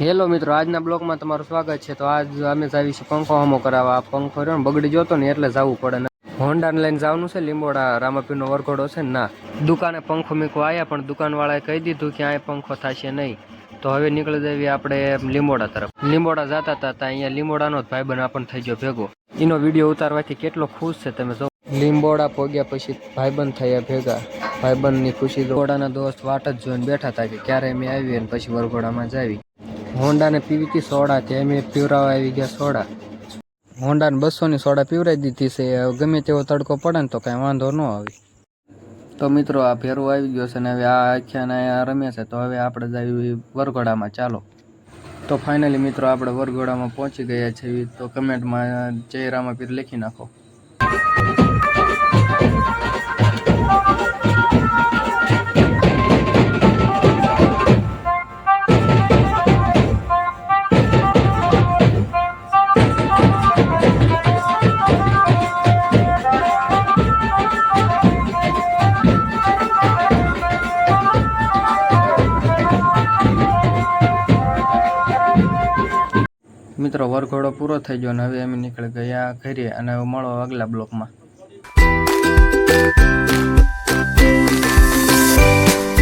Hello મિત્રો, આજના બ્લોગમાં તમારું સ્વાગત છે. તો આજ અમે જાવી છીએ પંખો હમો કરાવવા. આ પંખો રહ્યો બગડી જતો ને એટલે જવું પડે ને. હોન્ડાને લઈને જવાનું છે, લીંબોડા રામાપીરનો વરઘોડો છે ને ના. દુકાને પંખો મીકો આવ્યા પણ દુકાનવાળાએ કહી દીધું કે આ પંખો થશે નહીં. તો હવે નીકળી જઈએ આપણે લીંબોડા તરફ. લીંબોડા જતા હતા, ત્યાં અહીંયા લીંબોડાનો જ ભાઈબંધ આપણને થઈ ગયો ભેગો. એનો વીડિયો ઉતારવાથી કેટલો ખુશ છે તમે જો. લીંબોડા પોગ્યા પછી ભાઈબંધ થયા ભેગા. ભાઈબંધની ખુશી લીંબોડાના દોસ્ત વાટ જ જોઈને બેઠા હતા કે ક્યારે અમે આવીએ અને પછી વરઘોડામાં જાવી હોન્ડાને પીવી હતી સોડા તે અમે પીવરાવા આવી ગયા સોડા. હોન્ડાને બસોની સોડા પીવરાઈ દીધી છે. ગમે તેવો તડકો પડે ને તો કાંઈ વાંધો ન આવે. તો મિત્રો, આ ફેરવો આવી ગયો છે ને હવે આ આખ્યાને રમ્યા રમે છે. તો હવે આપણે જઈએ વરઘોડામાં. ચાલો. તો ફાઇનલી મિત્રો, આપણે વરઘોડામાં પહોંચી ગયા છીએ. તો કમેન્ટમાં ચહેરામાં પીર લખી નાખો. મિત્રો, વરઘોડો પૂરો થઈ ગયો અને હવે અમે નીકળી ગયા ઘરે અને મળો આગલા બ્લોકમાં.